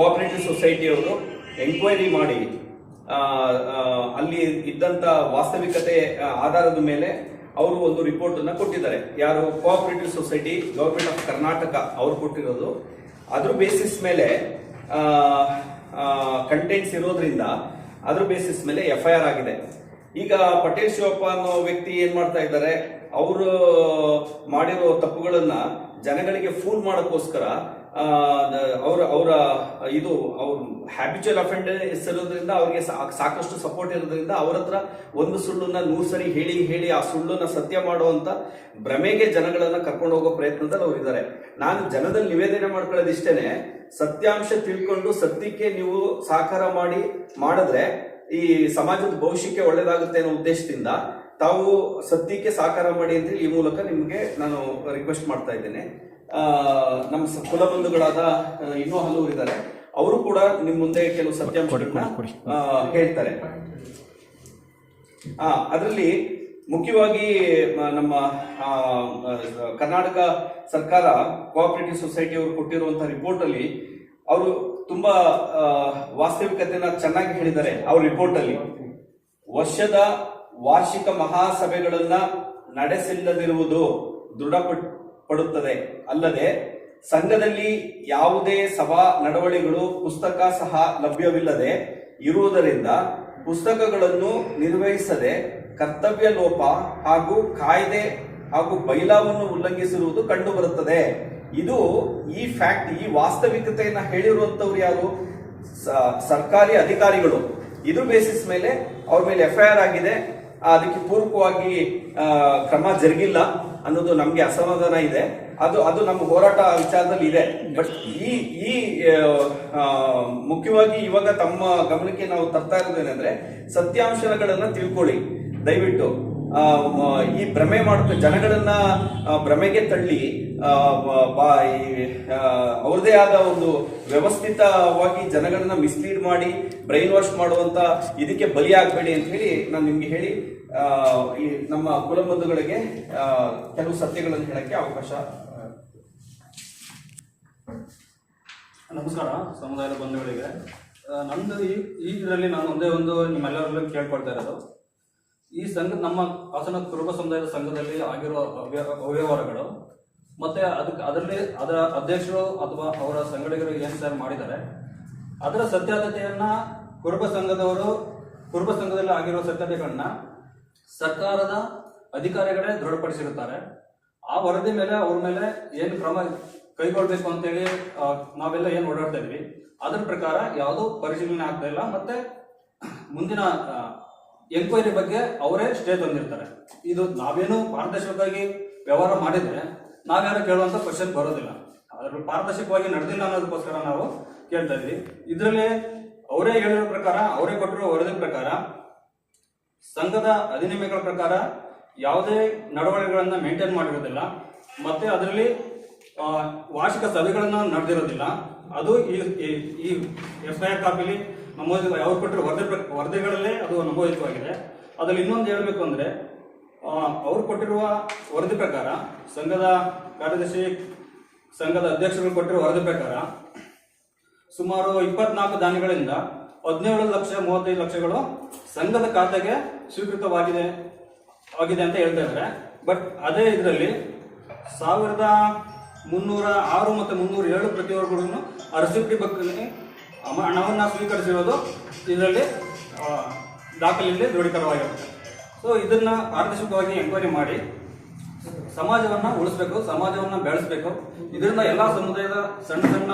Cooperative ಸೊಸೈಟಿಯವರು enquiry ಮಾಡಿ ಅಲ್ಲಿ ಇದ್ದಂತ ವಾಸ್ತವಿಕತೆ ಆಧಾರದ ಮೇಲೆ ಅವರು ಒಂದು ರಿಪೋರ್ಟ್ ಅನ್ನ ಕೊಟ್ಟಿದ್ದಾರೆ. ಯಾರು cooperative society government of Karnataka ಅವ್ರು ಕೊಟ್ಟಿರೋದು. ಅದ್ರ ಬೇಸಿಸ್ ಮೇಲೆ ಕಂಟೆಂಟ್ಸ್ ಇರೋದ್ರಿಂದ ಅದ್ರ ಬೇಸಿಸ್ ಮೇಲೆ ಎಫ್ ಐ ಆರ್ ಆಗಿದೆ. ಈಗ ಪಟೇಲ್ ಶಿವಪ್ಪ ಅನ್ನೋ ವ್ಯಕ್ತಿ ಏನ್ ಮಾಡ್ತಾ ಇದ್ದಾರೆ? ಅವರು ಮಾಡಿರೋ ತಪ್ಪುಗಳನ್ನ ಜನಗಳಿಗೆ ಫೂಲ್ ಮಾಡೋಕ್ಕೋಸ್ಕರ ಅವರ ಅವರ, ಇದು, ಅವ್ರ ಹ್ಯಾಬಿಚುವಲ್ ಅಫೆಂಡೆನ್ಸ್ ಇರೋದ್ರಿಂದ ಅವ್ರಿಗೆ ಸಾಕಷ್ಟು ಸಪೋರ್ಟ್ ಇರೋದ್ರಿಂದ ಅವ್ರ ಹತ್ರ ಒಂದು ಸುಳ್ಳನ್ನ ನೂರು ಸರಿ ಹೇಳಿ ಹೇಳಿ ಆ ಸುಳ್ಳನ್ನ ಸತ್ಯ ಮಾಡುವಂತ ಭ್ರಮೆಗೆ ಜನಗಳನ್ನ ಕರ್ಕೊಂಡು ಹೋಗೋ ಪ್ರಯತ್ನದಲ್ಲಿ ಅವ್ರು ಇದ್ದಾರೆ ನಾನು ಜನದಲ್ಲಿ ನಿವೇದನೆ ಮಾಡ್ಕೊಳ್ಳೋದಿಷ್ಟೇನೆ, ಸತ್ಯಾಂಶ ತಿಳ್ಕೊಂಡು ಸತ್ಯಕ್ಕೆ ನೀವು ಸಹಕಾರ ಮಾಡಿ, ಮಾಡಿದ್ರೆ ಈ ಸಮಾಜದ ಭವಿಷ್ಯಕ್ಕೆ ಒಳ್ಳೇದಾಗುತ್ತೆ ಅನ್ನೋ ಉದ್ದೇಶದಿಂದ ತಾವು ಸತ್ಯಕ್ಕೆ ಸಹಕಾರ ಮಾಡಿ ಅಂತೇಳಿ ಈ ಮೂಲಕ ನಿಮಗೆ ನಾನು ರಿಕ್ವೆಸ್ಟ್ ಮಾಡ್ತಾ ಇದ್ದೇನೆ. ನಮ್ಮ ಕುಲಬಂಧುಗಳಾದ ಇನ್ನೂ ಹಲವರು ಇದ್ದಾರೆ. ಅವರು ಕೂಡ ನಿಮ್ಮ ಮುಂದೆ ಕೆಲವು ಸತ್ಯಾಂಶಗಳನ್ನ ಹೇಳ್ತಾರೆ. ಆ ಅದರಲ್ಲಿ ಮುಖ್ಯವಾಗಿ ನಮ್ಮ ಕರ್ನಾಟಕ ಸರ್ಕಾರ ಕೋಆಪರೇಟಿವ್ ಸೊಸೈಟಿ ಅವರು ಕೊಟ್ಟಿರುವಂತಹ ರಿಪೋರ್ಟ್ ಅಲ್ಲಿ ಅವರು ತುಂಬಾ ವಾಸ್ತವಿಕತೆಯನ್ನ ವಾಸ್ತವಿಕತೆನ ಚೆನ್ನಾಗಿ ಹೇಳಿದ್ದಾರೆ ಅವ್ರ ರಿಪೋರ್ಟ್ ಅಲ್ಲಿ ವರ್ಷದ ವಾರ್ಷಿಕ ಮಹಾಸಭೆಗಳನ್ನ ನಡೆಸಿಲ್ಲದಿರುವುದು ದೃಢಪಡುತ್ತದೆ ಅಲ್ಲದೆ, ಸಂಘದಲ್ಲಿ ಯಾವುದೇ ಸಭಾ ನಡವಳಿಗಳು ಪುಸ್ತಕ ಸಹ ಲಭ್ಯವಿಲ್ಲದೆ ಇರುವುದರಿಂದ ಪುಸ್ತಕಗಳನ್ನು ನಿರ್ವಹಿಸದೆ ಕರ್ತವ್ಯ ಲೋಪ ಹಾಗೂ ಕಾಯ್ದೆ ಹಾಗೂ ಬೈಲಾವನ್ನು ಉಲ್ಲಂಘಿಸಿರುವುದು ಕಂಡು ಬರುತ್ತದೆ ಇದು ಈ ಫ್ಯಾಕ್ಟ್, ಈ ವಾಸ್ತವಿಕತೆಯನ್ನ ಹೇಳಿರುವಂತವ್ರು ಯಾರು? ಸರ್ಕಾರಿ ಅಧಿಕಾರಿಗಳು. ಇದು ಬೇಸಿಸ್ ಮೇಲೆ ಅವ್ರ ಮೇಲೆ ಎಫ್ ಐ ಆರ್ ಆಗಿದೆ. ಅದಕ್ಕೆ ಪೂರ್ವಕವಾಗಿ ಆ, ಕ್ರಮ ಜರುಗಿಲ್ಲ ಅನ್ನೋದು ನಮಗೆ ಅಸಮಾಧಾನ ಇದೆ. ಅದು ಅದು ನಮ್ಮ ಹೋರಾಟ ವಿಚಾರದಲ್ಲಿ ಇದೆ. ಬಟ್ ಈ ಈ ಮುಖ್ಯವಾಗಿ ಇವಾಗ ತಮ್ಮ ಗಮನಕ್ಕೆ ನಾವು ತರ್ತಾ ಇರೋದೇನೆಂದ್ರೆ ಸತ್ಯಾಂಶಗಳನ್ನ ತಿಳ್ಕೊಳ್ಳಿ. ದಯವಿಟ್ಟು. ಈ ಭ್ರಮೆ ಮಾಡುತ್ತ. ಜನಗಳನ್ನ ಭ್ರಮೆಗೆ ತಳ್ಳಿ ಅವ್ರದೇ ಆದ ಒಂದು ವ್ಯವಸ್ಥಿತವಾಗಿ ಜನಗಳನ್ನ ಮಿಸ್ಲೀಡ್ ಮಾಡಿ ಬ್ರೈನ್ ವಾಶ್ ಮಾಡುವಂತ ಇದಕ್ಕೆ ಬಲಿಯಾಗಬೇಡಿ ಅಂತ ಹೇಳಿ ನಾನು ನಿಮ್ಗೆ ಹೇಳಿ ಈ ನಮ್ಮ ಕುಲಬಂಧುಗಳಿಗೆ ಕೆಲವು ಸತ್ಯಗಳನ್ನು ಹೇಳಕ್ಕೆ ಅವಕಾಶ ನಮಸ್ಕಾರ, ಸಮುದಾಯದ ಬಂಧುಗಳಿಗೆ. ನಂದು ಈ ಇದರಲ್ಲಿ ನಾನು ಒಂದೇ ಒಂದು ನಿಮ್ಮೆಲ್ಲರಲ್ಲೂ ಕೇಳ್ಕೊಳ್ತಾ ಇರೋದು. ಈ ಸಂಘ, ನಮ್ಮ ಹಾಸನ ಕುರುಬ ಸಮುದಾಯದ ಸಂಘದಲ್ಲಿ ಆಗಿರೋ ಅವ್ಯ- ಅವ್ಯವಹಾರಗಳು, ಮತ್ತೆ ಅದಕ್ಕೆ ಅದರಲ್ಲಿ ಅದರ ಅಧ್ಯಕ್ಷರು ಅಥವಾ ಅವರ ಸಂಘಟಕರು ಏನು ಸರ್ ಮಾಡಿದ್ದಾರೆ, ಅದರ ಸತ್ಯಾಸತ್ಯತೆಯನ್ನ ಕುರುಬ ಸಂಘದವರು, ಕುರುಬ ಸಂಘದಲ್ಲಿ ಆಗಿರೋ ಸತ್ಯತೆಗಳನ್ನ ಸರ್ಕಾರದ ಅಧಿಕಾರಿಗಳೇ ದೃಢಪಡಿಸಿರುತ್ತಾರೆ. ಆ ವರದಿ ಮೇಲೆ, ಅವ್ರ ಮೇಲೆ ಏನು ಕ್ರಮ ಕೈಗೊಳ್ಬೇಕು ಅಂತೇಳಿ ನಾವೆಲ್ಲ ಏನು ಓಡಾಡ್ತಾ ಇದ್ವಿ, ಅದರ ಪ್ರಕಾರ ಯಾವುದೂ ಪರಿಶೀಲನೆ ಆಗ್ತಾ ಇಲ್ಲ, ಮತ್ತೆ ಮುಂದಿನ ಎಂಕ್ವೈರಿ ಬಗ್ಗೆ ಅವರೇ ಸ್ಟೇ ತಂದಿರ್ತಾರೆ. ಇದು ನಾವೇನು ಪಾರದರ್ಶಕವಾಗಿ ವ್ಯವಹಾರ ಮಾಡಿದ್ರೆ ನಾವೇನು ಕೇಳುವಂತ ಕ್ವಶನ್ ಬರೋದಿಲ್ಲ. ಅದ್ರ ಪಾರದರ್ಶಕವಾಗಿ ನಡೆದಿಲ್ಲ ಅನ್ನೋದಕ್ಕೋಸ್ಕರ ನಾವು ಕೇಳ್ತಾ ಇದ್ವಿ. ಇದರಲ್ಲಿ ಅವರೇ ಹೇಳಿರೋ ಪ್ರಕಾರ, ಅವರೇ ಕೊಟ್ಟಿರೋ ವರದಿ ಪ್ರಕಾರ, ಸಂಘದ ಅಧಿನಿಯಮಗಳ ಪ್ರಕಾರ ಯಾವುದೇ ನಡವಳಿಕೆಗಳನ್ನ ಮೇಂಟೈನ್ ಮಾಡಿರೋದಿಲ್ಲ. ಮತ್ತೆ ಅದರಲ್ಲಿ ವಾರ್ಷಿಕ ಸಭೆಗಳನ್ನ ನಡೆದಿರೋದಿಲ್ಲ. ಅದು ಈ ಎಫ್ ಐ ಆರ್ ಕಾಪಿಲಿ ನಮೂದಿ ಅವ್ರು ಕೊಟ್ಟಿರೋ ವರದಿ ವರದಿಗಳಲ್ಲೇ ಅದು ನಮೂದಿತವಾಗಿದೆ ಅದರಲ್ಲಿ ಇನ್ನೊಂದು ಹೇಳಬೇಕು ಅಂದರೆ ಅವ್ರು ಕೊಟ್ಟಿರುವ ವರದಿ ಪ್ರಕಾರ, ಸಂಘದ ಕಾರ್ಯದರ್ಶಿ, ಸಂಘದ ಅಧ್ಯಕ್ಷರು ಕೊಟ್ಟಿರುವ ವರದಿ ಪ್ರಕಾರ, ಸುಮಾರು ಇಪ್ಪತ್ನಾಲ್ಕು ದಾನಿಗಳಿಂದ ಹದಿನೇಳು ಲಕ್ಷ ಮೂವತ್ತೈದು ಲಕ್ಷಗಳು ಸಂಘದ ಖಾತೆಗೆ ಸ್ವೀಕೃತವಾಗಿದೆ, ಆಗಿದೆ ಅಂತ ಹೇಳ್ತಾ ಇದ್ದಾರೆ. ಬಟ್ ಅದೇ ಇದರಲ್ಲಿ ಸಾವಿರದ ಮುನ್ನೂರ ಆರು ಮತ್ತು ಮುನ್ನೂರ ಏಳು ಪ್ರತಿಯೊಬ್ಬರು ಅರಸಿಪ್ಟಿ ಬಗ್ಗೆ ಹಣವನ್ನ ಸ್ವೀಕರಿಸಿರೋದು ಇದರಲ್ಲಿ ದಾಖಲೆಯಲ್ಲಿ ದೃಢೀಕರವಾಗಿರುತ್ತೆ ಸೊ ಇದನ್ನ ಪಾರದರ್ಶಕವಾಗಿ ಎಂಕ್ವೈರಿ ಮಾಡಿ, ಸಮಾಜವನ್ನ ಉಳಿಸ್ಬೇಕು, ಸಮಾಜವನ್ನ ಬೆಳೆಸಬೇಕು. ಇದರಿಂದ ಎಲ್ಲ ಸಮುದಾಯದ ಸಣ್ಣ ಸಣ್ಣ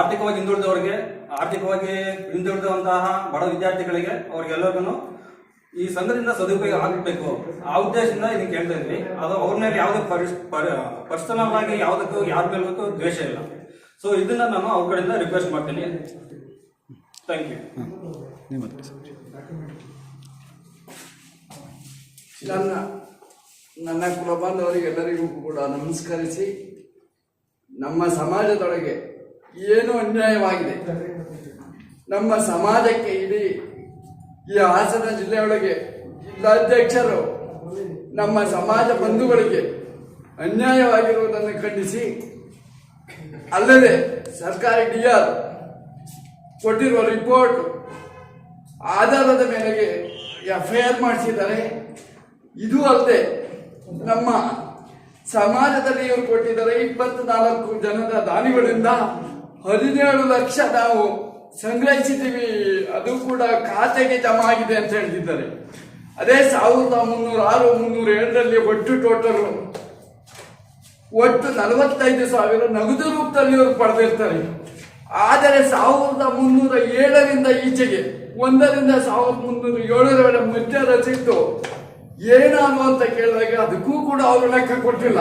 ಆರ್ಥಿಕವಾಗಿ ಹಿಂದುಳಿದವರಿಗೆ, ಆರ್ಥಿಕವಾಗಿ ಹಿಂದುಳಿದಂತಹ ಬಡ ವಿದ್ಯಾರ್ಥಿಗಳಿಗೆ ಅವ್ರಿಗೆಲ್ಲರಿಗೂ ಈ ಸಂಘದಿಂದ ಸದುಪಯೋಗ ಆಗಬೇಕು. ಆ ಉದ್ದೇಶದಿಂದ ಇದನ್ನು ಕೇಳ್ತಾ ಇದ್ವಿ. ಅದು ಅವ್ರ ಮೇಲೆ ಯಾವುದೇ ಪರ್ಸನಲ್ ಆಗಿ ಯಾವುದಕ್ಕೂ ಯಾರ ಮೇಲೆ ದ್ವೇಷ ಇಲ್ಲ. ಸೊ ಇದನ್ನ ನಾನು ಅವ್ರ ಕಡೆಯಿಂದ ರಿಕ್ವೆಸ್ಟ್ ಮಾಡ್ತೀನಿ. ಥ್ಯಾಂಕ್ ಯು ನನ್ನ ನನ್ನ ಕುಲಬಾಂಧವರಿಗೆಲ್ಲರಿಗೂ ಕೂಡ ನಮಸ್ಕರಿಸಿ ನಮ್ಮ ಸಮಾಜದೊಳಗೆ ಏನು ಅನ್ಯಾಯವಾಗಿದೆ? ನಮ್ಮ ಸಮಾಜಕ್ಕೆ ಇಡೀ ಈ ಹಾಸನ ಜಿಲ್ಲೆಯೊಳಗೆ ಜಿಲ್ಲಾಧ್ಯಕ್ಷರು ನಮ್ಮ ಸಮಾಜ ಬಂಧುಗಳಿಗೆ ಅನ್ಯಾಯವಾಗಿರುವುದನ್ನು ಖಂಡಿಸಿ ಅಲ್ಲದೆ ಸರ್ಕಾರಿ ಡಿಆರ್ ಕೊಟ್ಟಿರುವ ರಿಪೋರ್ಟ್ ಆಧಾರದ ಮೇರೆಗೆ ಎಫ್ ಮಾಡಿಸಿದ್ದಾರೆ. ಇದು ಅಲ್ಲದೆ ನಮ್ಮ ಸಮಾಜದಲ್ಲಿ ಇವರು ಕೊಟ್ಟಿದ್ದಾರೆ ಇಪ್ಪತ್ನಾಲ್ಕು ಜನದ ದಾನಿಗಳಿಂದ ಹದಿನೇಳು ಲಕ್ಷ ನಾವು ಸಂಗ್ರಹಿಸಿದ್ದೀವಿ. ಅದು ಕೂಡ ಖಾತೆಗೆ ಜಮಾ ಆಗಿದೆ ಅಂತ ಹೇಳ್ತಿದ್ದಾರೆ. ಅದೇ ಸಾವಿರದ ಮುನ್ನೂರ ಆರು ಮುನ್ನೂರ ಏಳರಲ್ಲಿ ಒಟ್ಟು ಟೋಟಲ್ ಒಟ್ಟು ನಲವತ್ತೈದು ಸಾವಿರ ನಗದು ರೂಪದಲ್ಲಿ ಅವರು ಪಡೆದಿರ್ತಾರೆ. ಆದರೆ ಸಾವಿರದ ಮುನ್ನೂರ ಏಳರಿಂದ ಈಚೆಗೆ, ಒಂದರಿಂದ ಸಾವಿರದ ಮುನ್ನೂರ ಏಳರ ಮಧ್ಯ ರಚಿತ್ತು ಏನಾನು ಅಂತ ಕೇಳಿದಾಗ ಅದಕ್ಕೂ ಕೂಡ ಅವರು ಲೆಕ್ಕ ಕೊಟ್ಟಿಲ್ಲ.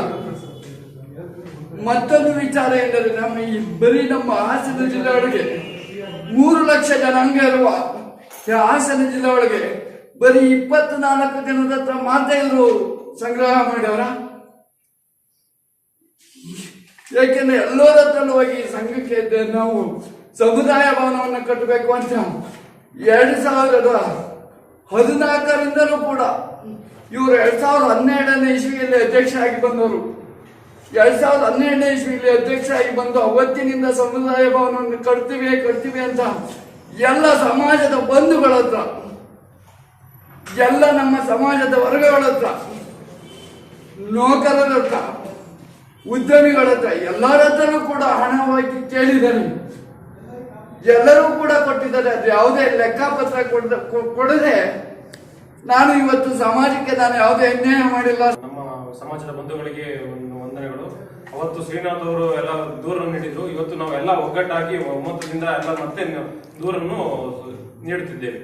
ಮತ್ತೊಂದು ವಿಚಾರ ಎಂದರೆ ನಮ್ಮ ಈ ಬರೀ ನಮ್ಮ ಹಾಸನ ಜಿಲ್ಲೆ ಒಳಗೆ ಮೂರು ಲಕ್ಷ ಜನಾಂಗ ಇರುವ ಹಾಸನ ಜಿಲ್ಲೆ ಒಳಗೆ ಬರೀ ಇಪ್ಪತ್ನಾಲ್ಕು ಜನದ ಹತ್ರ ಮಾತ್ರ ಇವರು ಸಂಗ್ರಹ ಮಾಡ್ಯವರ ಏಕೆಂದ್ರೆ ಎಲ್ಲರ ಹತ್ರನೂ ಹೋಗಿ ಸಂಘಕ್ಕೆ ನಾವು ಸಮುದಾಯ ಭವನವನ್ನು ಕಟ್ಟಬೇಕು ಅಂತ ಎರಡು ಸಾವಿರದ ಹದಿನಾಲ್ಕರಿಂದಲೂ ಕೂಡ ಇವರು ಎರಡ್ ಸಾವಿರದ ಹನ್ನೆರಡನೇ ಇಸ್ವಿಯಲ್ಲಿ ಅಧ್ಯಕ್ಷ ಆಗಿ ಬಂದವರು. ಎರಡ್ ಸಾವಿರದ ಹನ್ನೆರಡನೇ ಇಸ್ವಿಯಲ್ಲಿ ಅಧ್ಯಕ್ಷ ಆಗಿ ಬಂದು ಅವತ್ತಿನಿಂದ ಸಮುದಾಯ ಭವನವನ್ನು ಕಟ್ತೀವಿ ಕಟ್ತೀವಿ ಅಂತ ಎಲ್ಲ ಸಮಾಜದ ಬಂಧುಗಳ ಹತ್ರ, ಎಲ್ಲ ನಮ್ಮ ಸಮಾಜದ ವರ್ಗಗಳ ಹತ್ರ, ನೌಕರರ ಹತ್ರ ಉದ್ಯಮಿಗಳ ಹತ್ರ, ಎಲ್ಲರ ಹತ್ರನೂ ಕೂಡ ಹಣವಾಗಿ ಕೇಳಿದ್ದಾರೆ. ಎಲ್ಲರೂ ಕೂಡ ಕೊಟ್ಟಿದ್ದಾರೆ. ಅದು ಯಾವುದೇ ಲೆಕ್ಕಪತ್ರ ಕೊಡದ ಕೊಡದೆ ನಾನು ಇವತ್ತು ಸಮಾಜಕ್ಕೆ ನಾನು ಯಾವುದೇ ಅನ್ಯಾಯ ಮಾಡಿಲ್ಲ. ನಮ್ಮ ಸಮಾಜದ ಬಂಧುಗಳಿಗೆ ಒಂದು ವಂದನೆಗಳು. ಅವತ್ತು ಶ್ರೀನಾಥ್ ಅವರು ಎಲ್ಲ ದೂರನ್ನು ನೀಡಿದ್ರು. ಇವತ್ತು ನಾವೆಲ್ಲ ಒಗ್ಗಟ್ಟಾಗಿ ಒಮ್ಮತದಿಂದ ಎಲ್ಲ ಮತ್ತೆ ದೂರನ್ನು ನೀಡುತ್ತಿದ್ದೇವೆ.